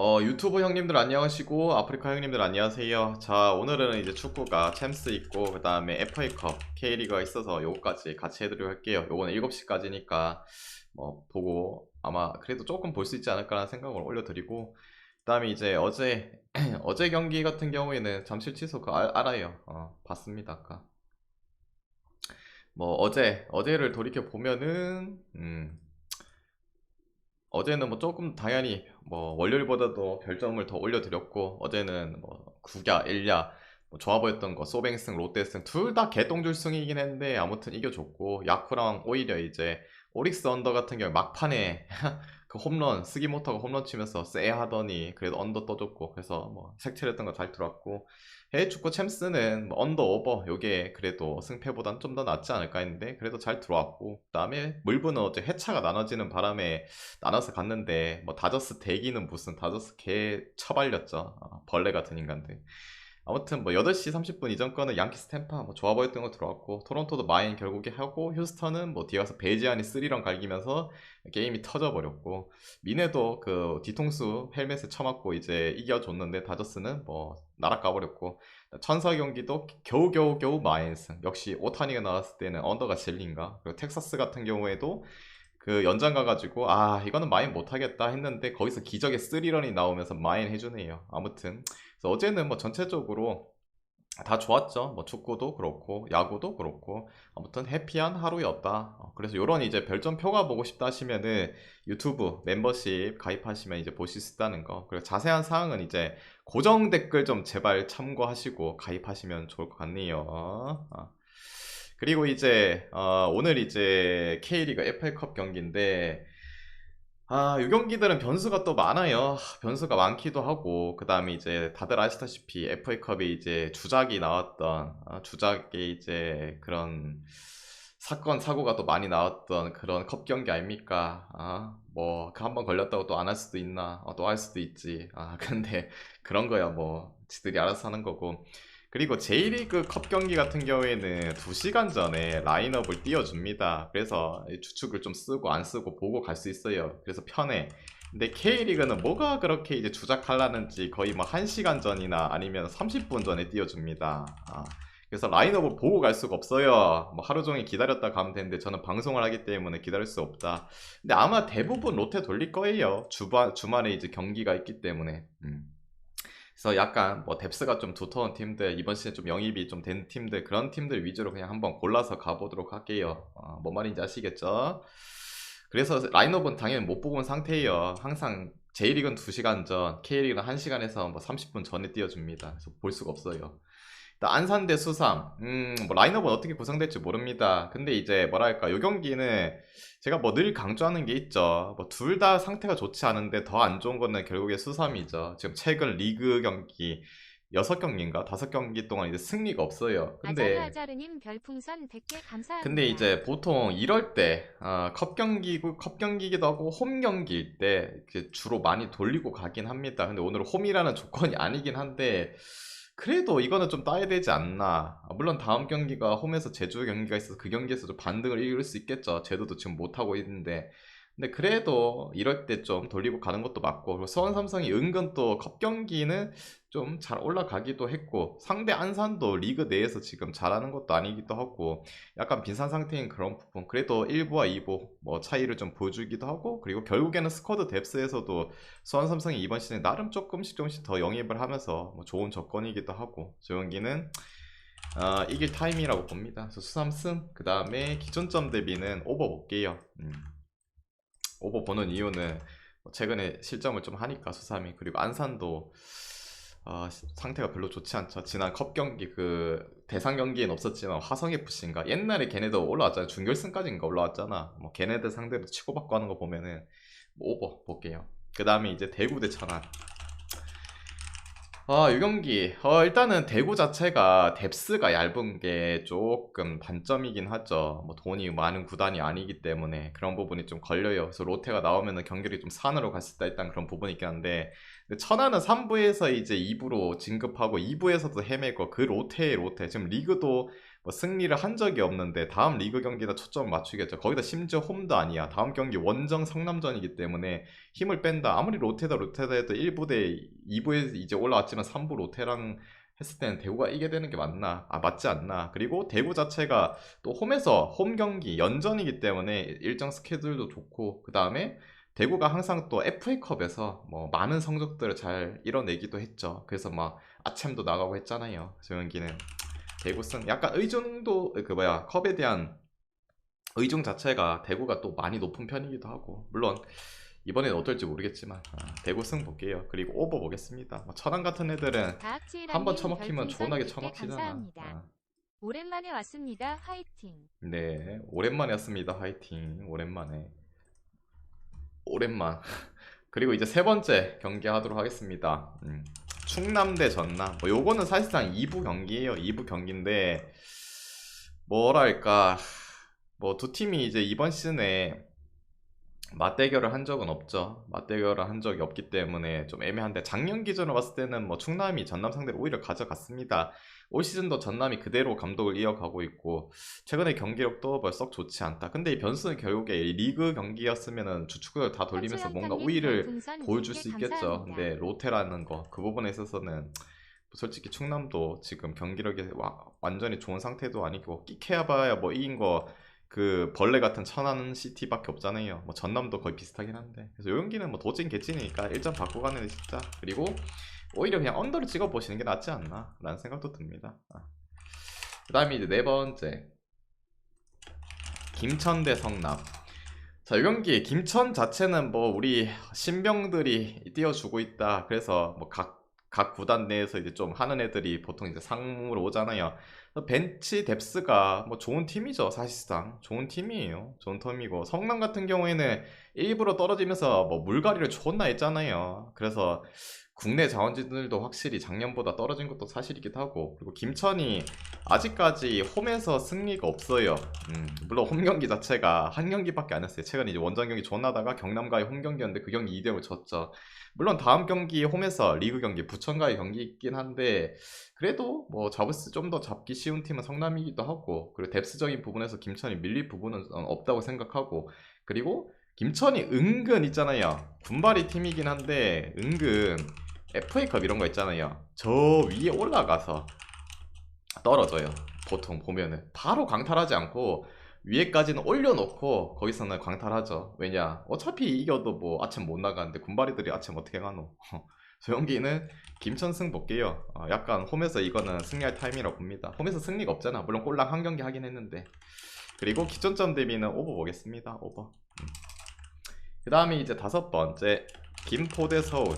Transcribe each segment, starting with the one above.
어, 유튜브 형님들 안녕하시고 아프리카 형님들 안녕하세요. 자, 오늘은 이제 축구가 챔스 있고 그 다음에 FA컵 K리그가 있어서 요거까지 같이 해드리도록 할게요. 요거는 7시까지니까 뭐 보고 아마 그래도 조금 볼 수 있지 않을까라는 생각을 올려드리고 그 다음에 이제 어제 어제 경기 같은 경우에는 잠실 취소 그 알, 알아요. 어, 봤습니다 아까. 뭐 어제 어제를 돌이켜 보면은 음. 어제는 뭐 조금 당연히 뭐 월요일보다도 별점을 더 올려드렸고 어제는 뭐 구야, 일야 뭐 보였던 거 소뱅승, 롯데승 둘 다 개똥줄승이긴 했는데 아무튼 이겨줬고 야쿠랑 오히려 이제 오릭스 언더 같은 경우 막판에 그 홈런 쓰기 못하고 홈런 치면서 쎄 하더니 그래도 언더 떠줬고 그래서 뭐 색칠했던 거 잘 들어왔고 해외 축구 챔스는 뭐 언더 오버 요게 그래도 승패보단 좀 더 낫지 않을까 했는데 그래도 잘 들어왔고 그다음에 물브는 어제 회차가 나눠지는 바람에 나눠서 갔는데 뭐 다저스 대기는 무슨 다저스 개 처발렸죠. 아, 벌레 같은 인간들 아무튼 뭐 8시 30분 이전 거는 양키스 템파 뭐 좋아 보였던 거 들어왔고 토론토도 마인 결국에 하고 휴스턴은 뭐 뒤에 가서 베이지안이 3런 갈기면서 게임이 터져버렸고 미네도 그 뒤통수 헬멧에 쳐맞고 이제 이겨줬는데 다저스는 뭐 나락 가버렸고 천사 경기도 겨우겨우 겨우 마인승. 역시 오타니가 나왔을 때는 언더가 진리인가? 그리고 텍사스 같은 경우에도 그 연장 가가지고 아 이거는 마인 못하겠다 했는데 거기서 기적의 3런이 나오면서 마인 해주네요. 아무튼 어제는 뭐 전체적으로 다 좋았죠. 뭐 축구도 그렇고 야구도 그렇고 아무튼 해피한 하루였다. 어, 그래서 요런 이제 별점표가 보고 싶다 하시면은 유튜브 멤버십 가입하시면 이제 보실 수 있다는 거. 그리고 자세한 사항은 이제 고정 댓글 좀 제발 참고하시고 가입하시면 좋을 것 같네요. 어. 그리고 이제 어, 오늘 이제 K리그 FA컵 경기인데 아, 이 경기들은 변수가 또 많아요. 변수가 많기도 하고, 그 다음에 이제 다들 아시다시피 FA컵에 이제 주작이 나왔던, 아, 주작에 이제 그런 사건, 사고가 또 많이 나왔던 그런 컵 경기 아닙니까? 아, 뭐, 그 한 번 걸렸다고 또 안 할 수도 있나? 어, 또할 수도 있지. 아, 근데 그런 거야, 뭐. 지들이 알아서 하는 거고. 그리고 J리그 컵 경기 같은 경우에는 2시간 전에 라인업을 띄워줍니다. 그래서 주축을 좀 쓰고 안 쓰고 보고 갈 수 있어요. 그래서 편해. 근데 K리그는 뭐가 그렇게 이제 주작하려는지 거의 뭐 1시간 전이나 아니면 30분 전에 띄워줍니다. 아, 그래서 라인업을 보고 갈 수가 없어요. 뭐 하루 종일 기다렸다 가면 되는데 저는 방송을 하기 때문에 기다릴 수 없다. 근데 아마 대부분 롯데 돌릴 거예요. 주반, 주말에 이제 경기가 있기 때문에. 음. 그래서 약간 뭐 뎁스가 좀 두터운 팀들 이번 시즌 좀 영입이 좀 된 팀들 그런 팀들 위주로 그냥 한번 골라서 가보도록 할게요. 어, 뭔 말인지 아시겠죠? 그래서 라인업은 당연히 못온 상태예요. 항상 J리그는 2시간 전, K리그는 1시간에서 뭐 30분 전에 띄워줍니다. 그래서 볼 수가 없어요. 안산 대 수삼. 음, 뭐 라인업은 어떻게 구성될지 모릅니다. 근데 이제 뭐랄까, 요 경기는 제가 뭐 늘 강조하는 게 있죠. 뭐 둘 다 상태가 좋지 않은데 더 안 좋은 거는 결국에 수삼이죠. 지금 최근 리그 경기 6경기인가 5경기 동안 이제 승리가 없어요. 근데 아자르님 별풍선 100개 감사합니다. 근데 이제 보통 이럴 때, 어, 컵 경기고, 컵 경기기도 하고, 홈 경기일 때, 주로 많이 돌리고 가긴 합니다. 근데 오늘은 홈이라는 조건이 아니긴 한데, 그래도 이거는 좀 따야 되지 않나. 아, 물론 다음 경기가 홈에서 제주 경기가 있어서 그 경기에서 좀 반등을 이룰 수 있겠죠. 제주도 지금 못하고 있는데. 근데 그래도 이럴 때 좀 돌리고 가는 것도 맞고 그리고 수원 삼성이 은근 또 컵 경기는 좀 잘 올라가기도 했고 상대 안산도 리그 내에서 지금 잘하는 것도 아니기도 하고 약간 빈산 상태인 그런 부분 그래도 1부와 2부 뭐 차이를 좀 보여주기도 하고 그리고 결국에는 스쿼드 뎁스에서도 수원 삼성이 이번 시즌에 나름 조금씩 조금씩 더 영입을 하면서 뭐 좋은 조건이기도 하고 저 경기는 어, 이길 타임이라고 봅니다. 그래서 수삼 승, 그 다음에 기존점 대비는 오버 볼게요. 음. 오버 보는 이유는 뭐 최근에 실점을 좀 하니까 수삼이 그리고 안산도 어, 시- 상태가 별로 좋지 않죠. 지난 컵 경기 그 대상 경기엔 없었지만 화성 FC인가 옛날에 걔네도 올라왔잖아. 준결승까지인가 올라왔잖아. 뭐 걔네들 상대로 치고받고 하는 거 보면은 뭐 오버 볼게요. 그 다음에 이제 대구 대 천안. 아, 이 경기. 어, 일단은 대구 자체가 뎁스가 얇은 게 조금 단점이긴 하죠. 뭐 돈이 많은 구단이 아니기 때문에 그런 부분이 좀 걸려요. 그래서 롯데가 나오면은 경기력이 좀 산으로 갈수 있다 일단 그런 부분이 있긴 한데 천안은 3부에서 이제 2부로 진급하고 2부에서도 헤매고 그 롯데의 롯데 지금 리그도 뭐뭐 승리를 한 적이 없는데 다음 리그 경기다 초점을 맞추겠죠. 거기다 심지어 홈도 아니야. 다음 경기 원정 성남전이기 때문에 힘을 뺀다. 아무리 롯데다 롯데다 해도 1부대 2부에 이제 올라왔지만 3부 롯데랑 했을 때는 대구가 이게 되는 게 맞나? 아 맞지 않나? 그리고 대구 자체가 또 홈에서 홈 경기 연전이기 때문에 일정 스케줄도 좋고 그 다음에 대구가 항상 또 FA컵에서 뭐 많은 성적들을 잘 이뤄내기도 했죠. 그래서 막 아챔도 나가고 했잖아요. 저 경기는 대구승 약간 의존도 그 뭐야 컵에 대한 의존 자체가 대구가 또 많이 높은 편이기도 하고 물론 이번엔 어떨지 모르겠지만 아, 대구 승 볼게요. 그리고 오버 보겠습니다. 뭐 천안 같은 애들은 한번 처먹히면 존나게 처먹히잖아. 감사합니다. 아. 오랜만에 왔습니다. 화이팅. 네, 오랜만에 왔습니다. 화이팅. 오랜만에. 오랜만. 그리고 이제 세 번째 경기 하도록 하겠습니다. 음, 충남대 전남. 뭐 요거는 사실상 2부 경기예요. 2부 경기인데 뭐랄까 뭐 두 팀이 이제 이번 시즌에 맞대결을 한 적은 없죠. 맞대결을 한 적이 없기 때문에 좀 애매한데 작년 기준으로 봤을 때는 뭐 충남이 전남 상대로 오히려 가져갔습니다. 올 시즌도 전남이 그대로 감독을 이어가고 있고 최근에 경기력도 벌썩 좋지 않다. 근데 이 변수는 결국에 이 리그 경기였으면은 주축을 다 돌리면서 뭔가 우위를 보여줄 수 있겠죠. 근데 롯데라는 거 그 부분에 있어서는 솔직히 충남도 지금 경기력이 와- 완전히 좋은 상태도 아니고 끼케야봐야 뭐 이긴 거 그 벌레 같은 천안 시티밖에 없잖아요. 뭐 전남도 거의 비슷하긴 한데 그래서 요 경기는 뭐 도찐 개찐이니까 1점 받고 가는 게 진짜 그리고 오히려 그냥 언더를 찍어 보시는 게 낫지 않나 라는 생각도 듭니다. 그 다음에 이제 네 번째 김천 대 성남 자, 이 경기 김천 자체는 뭐 우리 신병들이 띄워주고 있다. 그래서 뭐 각 각 구단 내에서 이제 좀 하는 애들이 보통 이제 상무로 오잖아요. 벤치 뎁스가 뭐 좋은 팀이죠, 사실상. 좋은 팀이에요. 좋은 팀이고 성남 같은 경우에는 일부러 떨어지면서 뭐 물갈이를 존나 했잖아요. 그래서 국내 자원진들도 확실히 작년보다 떨어진 것도 사실이기도 하고 그리고 김천이 아직까지 홈에서 승리가 없어요. 음, 물론 홈 경기 자체가 한 경기밖에 안 했어요. 최근 이제 원정 경기 존나다가 경남과의 홈 경기였는데 그 경기 2대0을 졌죠. 물론 다음 경기 홈에서 리그 경기 부천과의 경기 있긴 한데 그래도 뭐수좀더 잡기 쉬운 팀은 성남이기도 하고 그리고 뎁스적인 부분에서 김천이 밀릴 부분은 어, 없다고 생각하고 그리고 김천이 은근 있잖아요. 군발이 팀이긴 한데 은근 FA컵 이런 거 있잖아요. 저 위에 올라가서 떨어져요. 보통 보면은 바로 강탈하지 않고 위에까지는 올려놓고 거기서는 강탈하죠. 왜냐? 어차피 이겨도 뭐 아침 못 나가는데 군바리들이 아침 어떻게 가노? 저 경기는 김천승 볼게요. 어, 약간 홈에서 이거는 승리할 타임이라고 봅니다. 홈에서 승리가 없잖아. 물론 꼴랑 한 경기 하긴 했는데. 그리고 기존점 대비는 오버 보겠습니다. 오버. 그 다음에 이제 다섯 번째 김포 대 서울.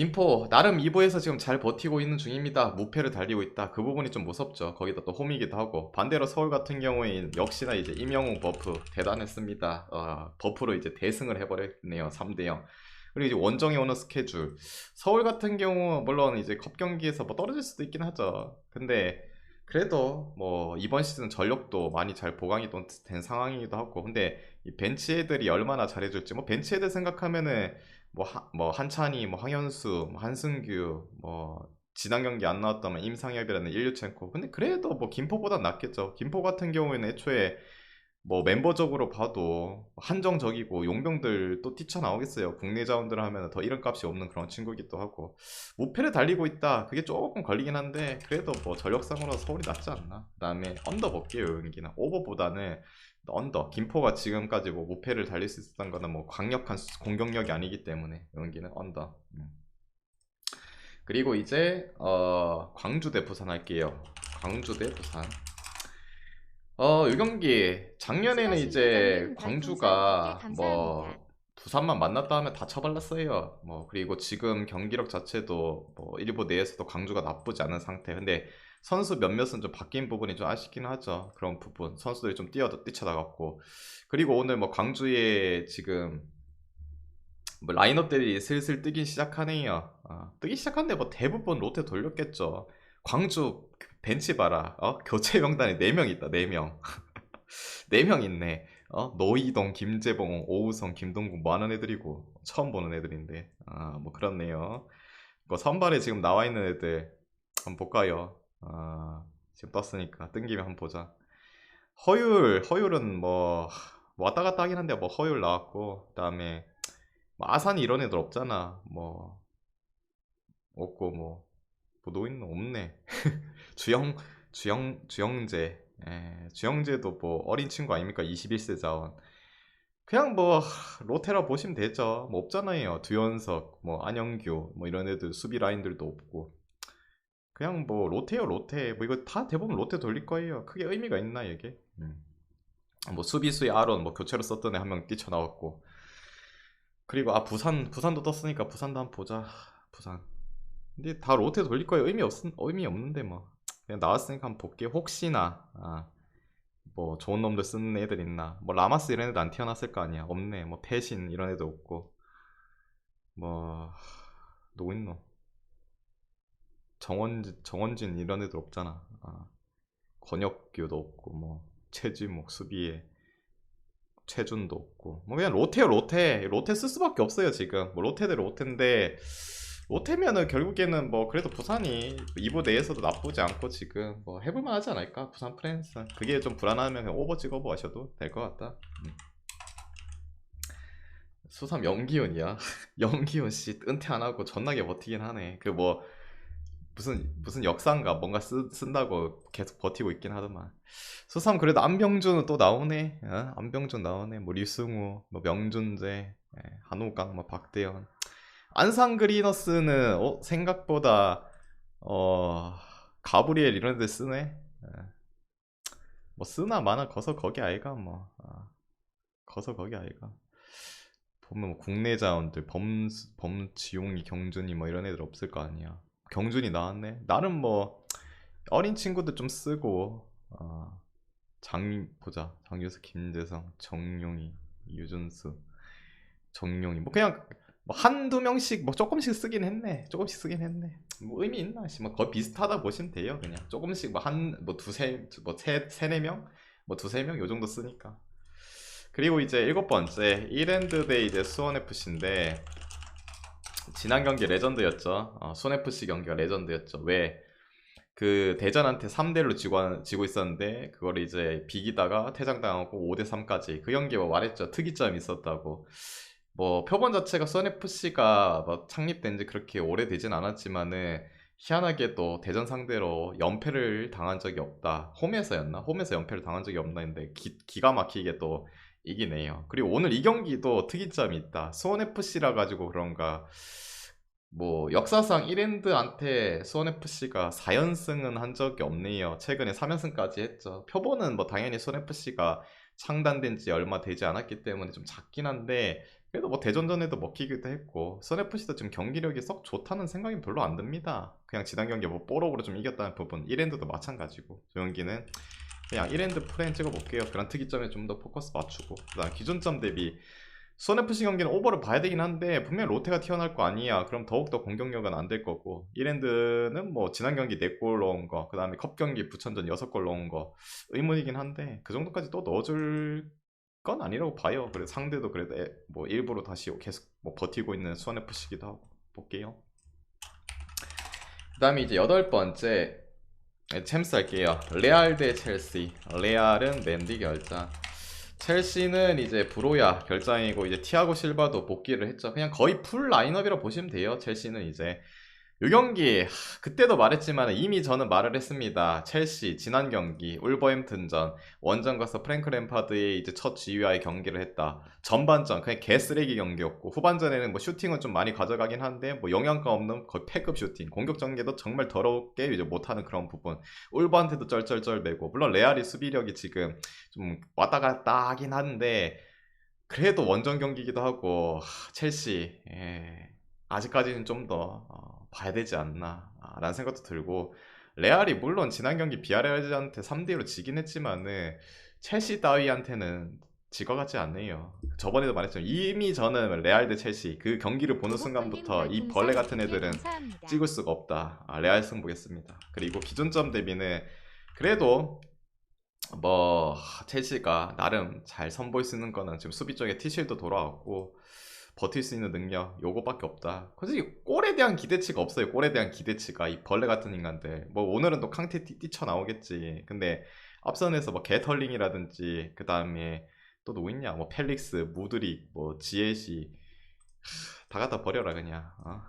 김포 나름 2부에서 지금 잘 버티고 있는 중입니다. 무패를 달리고 있다. 그 부분이 좀 무섭죠. 거기다 또 홈이기도 하고 반대로 서울 같은 경우에 역시나 이제 임영웅 버프 대단했습니다. 어, 버프로 이제 대승을 해버렸네요. 3대 0. 그리고 이제 원정에 오는 스케줄. 서울 같은 경우 물론 이제 컵 경기에서 뭐 떨어질 수도 있긴 하죠. 근데 그래도 뭐 이번 시즌 전력도 많이 잘 보강이 또된 상황이기도 하고 근데 이 벤치 애들이 얼마나 잘해줄지 뭐 벤치 애들 생각하면은 뭐, 하- 뭐 한찬이, 뭐 황현수, 뭐 한승규, 뭐 지난 경기 안 나왔다면 임상혁이라는 일류첸코. 근데 그래도 뭐 김포보단 낫겠죠. 김포 같은 경우에는 애초에 뭐 멤버적으로 봐도 한정적이고 용병들 또 뛰쳐나오겠어요. 국내 자원들 하면 더 이름값이 없는 그런 친구이기도 하고 무패를 달리고 있다. 그게 조금 걸리긴 한데 그래도 뭐 전력상으로 서울이 낫지 않나. 그다음에 언더 볼게요 여기는 오버보다는 언더 김포가 지금까지 뭐 무패를 달릴 수 있었던 거는 뭐 강력한 수- 공격력이 아니기 때문에 여기는 언더. 음. 그리고 이제 어 광주 대 부산 할게요. 광주 대 부산. 어, 이 경기 작년에는 이제 광주가 별풍선 100개 뭐. 부산만 만났다 하면 다 쳐발랐어요. 뭐 그리고 지금 경기력 자체도 뭐 일부 내에서도 광주가 나쁘지 않은 상태. 근데 선수 몇몇은 좀 바뀐 부분이 좀 아쉽긴 하죠. 그런 부분 선수들이 좀 뛰어 뛰쳐나갔고 그리고 오늘 뭐 광주에 지금 뭐 라인업들이 슬슬 뜨기 시작하네요. 아, 뜨기 시작하는데 뭐 대부분 롯데 돌렸겠죠. 광주 그 벤치 봐라. 어? 교체 명단에 4명 있다. 4명. 4명 있네. 어? 노이동, 김재봉, 오우성, 김동국 뭐 하는 애들이고 처음 보는 애들인데. 아, 뭐 그렇네요. 그 선발에 지금 나와 있는 애들 한번 볼까요? 아, 지금 떴으니까 뜬 김에 한번 보자. 허율 허율은 뭐 왔다 갔다 하긴 한데 뭐 허율 나왔고 그 다음에 뭐 아산이 이런 애들 없잖아. 뭐 없고 뭐, 뭐 노인 없네. 주영 주영 주영재 예, 주영재도 뭐 어린 친구 아닙니까? 21세 자원. 그냥 뭐 로테라 보시면 되죠. 뭐 없잖아요. 두현석, 뭐 안영규, 뭐 이런 애들 수비 라인들도 없고. 그냥 뭐 로테요 로테. 뭐 이거 다 대부분 로테 돌릴 거예요. 크게 의미가 있나 이게? 음. 뭐 수비수의 아론 뭐 교체로 썼던 애 한 명 뛰쳐나왔고. 그리고 아 부산 부산도 떴으니까 부산도 한번 보자. 부산. 근데 다 로테 돌릴 거예요. 의미 없 의미 없는데 뭐. 그냥 나왔으니까 한번 볼게. 혹시나 아, 뭐 좋은 놈들 쓰는 애들 있나? 뭐 라마스 이런 애들 안 태어났을 거 아니야? 없네. 뭐 패신 이런 애도 없고. 뭐 누구 있노? 정원진 정원진 이런 애들 없잖아. 아, 권혁규도 없고 뭐 최지목 수비에 최준도 없고 뭐 그냥 로테요 로테. 로테 쓸 수밖에 없어요 지금. 뭐 로테 대 로테인데 로테면은 결국에는 뭐 그래도 부산이 2부 내에서도 나쁘지 않고 지금 뭐 해볼만 하지 않을까? 부산 프랜스 그게 좀 불안하면 그냥 오버 찍어보 하셔도 될 것 같다. 음. 수삼 영기훈이야. 영기훈 씨 은퇴 안 하고 존나게 버티긴 하네. 그뭐 무슨 무슨 역사인가 뭔가 쓰, 쓴다고 계속 버티고 있긴 하더만. 수삼 그래도 안병준은 또 나오네. 어? 안병준 나오네. 뭐 류승우 뭐 명준재 예, 한우강 뭐 박대현. 안상 그리너스는 어, 생각보다 어 가브리엘 이런 데 쓰네. 예. 뭐 쓰나 마나 거서 거기 아이가 뭐. 아, 거서 거기 아이가. 보면 뭐 국내 자원들 범 범지용이 경준이 뭐 이런 애들 없을 거 아니야 경준이 나왔네. 나름 뭐 어린 친구들 좀 쓰고 어, 장 보자. 장유수 김재성 정용희 유준수 정용희. 뭐 그냥 뭐 한두 명씩 뭐 조금씩 쓰긴 했네. 조금씩 쓰긴 했네. 뭐 의미 있나? 씨, 뭐 거의 비슷하다 보시면 돼요 그냥. 조금씩 뭐 한 뭐 두세 뭐 세 세네 명뭐 두세 명? 요 정도 쓰니까. 그리고 이제 일곱 번째 이랜드 대 이제 수원 FC인데 지난 경기 레전드였죠. 어, 수원 FC 경기가 레전드였죠. 왜? 그 대전한테 3대1로 지고, 지고 있었는데 그걸 이제 비기다가 퇴장당하고 5대3까지 그 경기 뭐 말했죠. 특이점이 있었다고. 뭐 표본 자체가 수원FC가 뭐 창립된 지 그렇게 오래되진 않았지만은 희한하게도 대전 상대로 연패를 당한 적이 없다. 홈에서였나? 홈에서 연패를 당한 적이 없나 했는데 기, 기가 막히게 또 이기네요. 그리고 오늘 이 경기도 특이점이 있다. 수원FC라 가지고 그런가 뭐 역사상 1엔드한테 수원FC가 4연승은 한 적이 없네요. 최근에 3연승까지 했죠. 표본은 뭐 당연히 수원FC가 창단된 지 얼마 되지 않았기 때문에 좀 작긴 한데 그래도 뭐 대전전에도 먹히기도 했고 선FC도 지금 경기력이 썩 좋다는 생각이 별로 안 듭니다. 그냥 지난 경기 뭐 뽀록으로 좀 이겼다는 부분 1엔드도 마찬가지고 저 경기는 그냥 1엔드 프레임 찍어볼게요. 그런 특이점에 좀 더 포커스 맞추고 그 다음 기준점 대비 수원FC 경기는 오버를 봐야 되긴 한데 분명 로테가 튀어나올 거 아니야. 그럼 더욱더 공격력은 안 될 거고 1엔드는 뭐 지난 경기 4골 넣은 거, 그 다음에 컵 경기 부천전 6골 넣은 거 의문이긴 한데 그 정도까지 또 넣어줄 건 아니라고 봐요. 그래 상대도 그래도 애- 뭐 일부러 다시 계속 뭐 버티고 있는 수원FC기도 하고 볼게요. 그 다음에 이제 여덟 번째 네, 챔스 할게요. 레알 대 첼시. 레알은 맨디 결장. 첼시는 이제 브로야 결장이고 이제 티아고 실바도 복귀를 했죠. 그냥 거의 풀 라인업이라고 보시면 돼요. 첼시는 이제 요 경기 하, 그때도 말했지만 이미 저는 말을 했습니다. 첼시 지난 경기 울버햄튼전 원정 가서 프랭크 램파드의 이제 첫 지휘와의 경기를 했다. 전반전 그냥 개 쓰레기 경기였고 후반전에는 뭐 슈팅은 좀 많이 가져가긴 한데 뭐 영양가 없는 거의 패급 슈팅 공격 전개도 정말 더럽게 이제 못하는 그런 부분 울버한테도 쩔쩔쩔 매고 물론 레알이 수비력이 지금 좀 왔다 갔다 하긴 한데 그래도 원정 경기이기도 하고 하, 첼시 예, 아직까지는 좀더 봐야 되지 않나 아, 라는 생각도 들고 레알이 물론 지난 경기 비아레알한테 3대1로 지긴 했지만은 첼시 따위한테는 질 것 같지 않네요. 저번에도 말했지만 이미 저는 레알 대 첼시 그 경기를 보는 순간부터 이 벌레 같은 애들은 찍을 수가 없다. 아, 레알 승 보겠습니다. 그리고 기준점 대비는 그래도 뭐 첼시가 나름 잘 선보일 수 있는 거는 지금 수비 쪽에 티실도 돌아왔고 버틸 수 있는 능력 요거밖에 없다. 솔직히 골에 대한 기대치가 없어요. 골에 대한 기대치가 이 벌레 같은 인간들. 뭐 오늘은 또 캉테 뛰- 뛰쳐 나오겠지. 근데 앞선에서 뭐 게털링이라든지 그 다음에 또 누구 있냐? 뭐 펠릭스, 무드릭, 뭐 지에시 다 갖다 버려라 그냥. 어.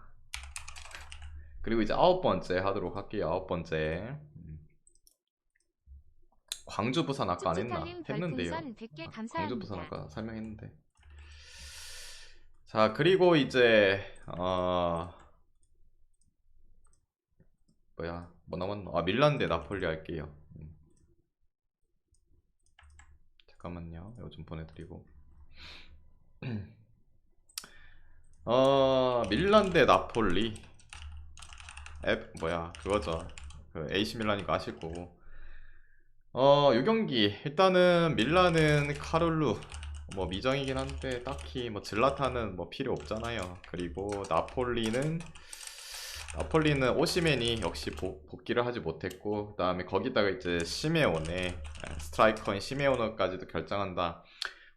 그리고 이제 아홉 번째 하도록 할게요. 아홉 번째. 음. 광주 부산 아까 안 했나? 했는데요. 별풍선 100개 아, 광주 부산. 아까 설명했는데. 자 그리고 이제 어 뭐야 뭐 남았노? 아 밀란 대 나폴리 할게요. 음. 잠깐만요. 이거 좀 보내드리고. 어 밀란 대 나폴리. 앱 뭐야 그거죠. 그 AC 밀란이가 아실 거고. 어, 요 경기 일단은 밀란은 카룰루 뭐 미정이긴 한데 딱히 뭐 질라타는 뭐 필요 없잖아요. 그리고 나폴리는 나폴리는 오시멘이 역시 복, 복귀를 하지 못했고 그 다음에 거기다가 이제 시메오네 에, 스트라이커인 시메오네까지도 결정한다.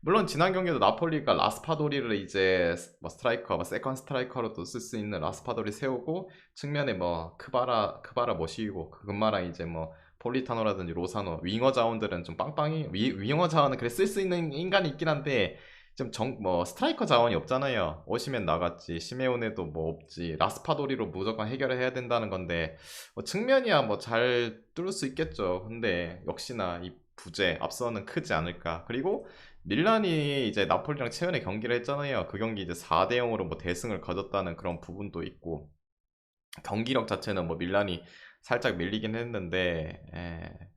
물론 지난 경기도 나폴리가 라스파도리를 이제 뭐 스트라이커, 뭐 세컨 스트라이커로도 쓸 수 있는 라스파도리 세우고 측면에 뭐 크바라 크바라 모시고 그것마랑 이제 뭐 폴리타노라든지 로사노 윙어 자원들은 좀 빵빵히 위, 윙어 자원은 그래 쓸 수 있는 인간이 있긴 한데 좀 정 뭐 스트라이커 자원이 없잖아요. 오시면 나갔지 시메오네도 뭐 없지 라스파도리로 무조건 해결을 해야 된다는 건데 뭐 측면이야 뭐 잘 뚫을 수 있겠죠. 근데 역시나 이 부재 앞서는 크지 않을까. 그리고 밀란이 이제 나폴리랑 최근에 경기를 했잖아요. 그 경기 이제 4대 0으로 뭐 대승을 거뒀다는 그런 부분도 있고 경기력 자체는 뭐 밀란이 살짝 밀리긴 했는데 에,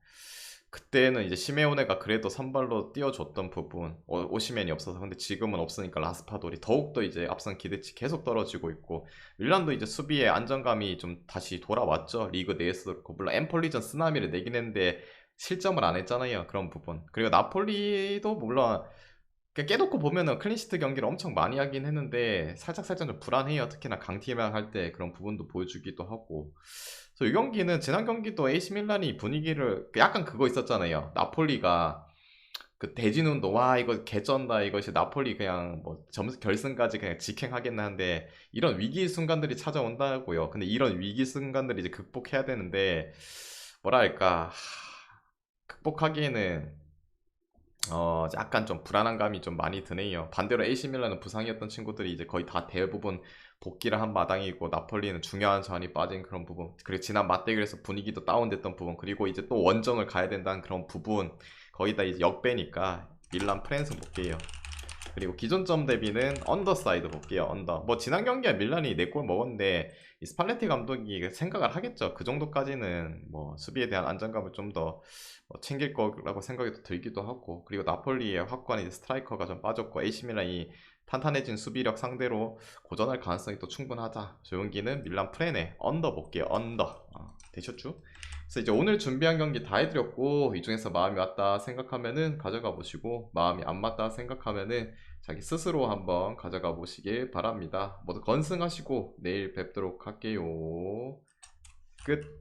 그때는 이제 시메오네가 그래도 선발로 띄워줬던 부분 어, 오시멘이 없어서. 근데 지금은 없으니까 라스파돌이 더욱더 이제 앞선 기대치 계속 떨어지고 있고 밀란도 이제 수비의 안정감이 좀 다시 돌아왔죠. 리그 내에서도 그렇고. 물론 엠폴리전 쓰나미를 내긴 했는데 실점을 안 했잖아요. 그런 부분. 그리고 나폴리도 물론 깨놓고 보면은 클린시트 경기를 엄청 많이 하긴 했는데 살짝 살짝 좀 불안해요 특히나 강팀이랑 할 때 그런 부분도 보여주기도 하고 그래서 이 경기는 지난 경기도 AC 밀란이 분위기를 그 약간 그거 있었잖아요. 나폴리가 그 대진운동 와 이거 개쩐다 이것이 나폴리 그냥 뭐 점수 결승까지 그냥 직행하겠나 한데 이런 위기 순간들이 찾아온다고요. 근데 이런 위기 순간들을 이제 극복해야 되는데 뭐랄까 하, 극복하기에는 어 약간 좀 불안한 감이 좀 많이 드네요. 반대로 AC 밀란은 부상이었던 친구들이 이제 거의 다 대부분 복귀를 한 마당이고 나폴리는 중요한 자원이 빠진 그런 부분 그리고 지난 맞대결에서 분위기도 다운됐던 부분 그리고 이제 또 원정을 가야 된다는 그런 부분 거의 다 이제 역배니까 밀란 프랜스 볼게요 그리고 기존점 대비는 언더 사이드 볼게요 언더 뭐 지난 경기에 밀란이 4골 먹었는데 이 스팔레티 감독이 생각을 하겠죠 그 정도까지는 뭐 수비에 대한 안정감을 좀 더 챙길 거라고 생각이 또 들기도 하고 그리고 나폴리의 확고한 이제 스트라이커가 좀 빠졌고 AC 밀란이 탄탄해진 수비력 상대로 고전할 가능성이 또 충분하다. 조용기는 밀란 프레네 언더 볼게요. 언더 어, 되셨죠? 그래서 이제 오늘 준비한 경기 다 해드렸고 이 중에서 마음이 왔다 생각하면은 가져가 보시고 마음이 안 맞다 생각하면은 자기 스스로 한번 가져가 보시길 바랍니다. 모두 건승하시고 내일 뵙도록 할게요. 끝.